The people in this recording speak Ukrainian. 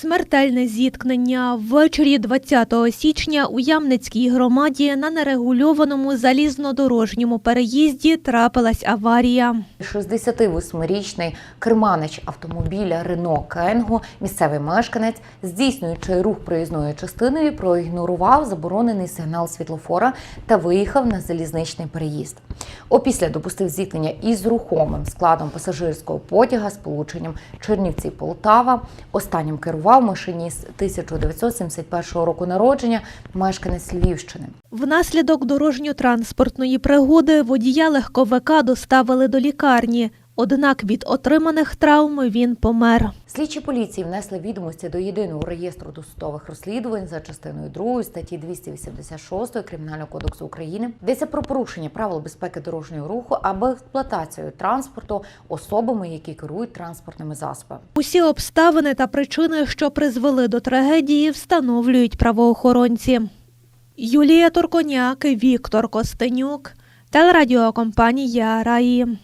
Смертельне зіткнення ввечері 20 січня у Ямницькій громаді на нерегульованому залізнодорожньому переїзді трапилась аварія. 68-річний керманич автомобіля Рено Кенго, місцевий мешканець, здійснюючи рух проїзною частиною, проігнорував заборонений сигнал світлофора та виїхав на залізничний переїзд. Опісля допустив зіткнення із рухомим складом пасажирського потяга з полученням Чернівці-Полтава. Останнім керував машиніст 1971 року народження, мешканець Львівщини. Внаслідок дорожньо-транспортної пригоди водія легковика доставили до лікарні. Однак від отриманих травм він помер. Слідчі поліції внесли відомості до єдиного реєстру досудових розслідувань за частиною 2 статті 286 Кримінального кодексу України. Йдеться про порушення правил безпеки дорожнього руху або експлуатацію транспорту особами, які керують транспортними засобами. Усі обставини та причини, що призвели до трагедії, встановлюють правоохоронці. Юлія Турконяк, Віктор Костенюк, телерадіокомпанія Раї.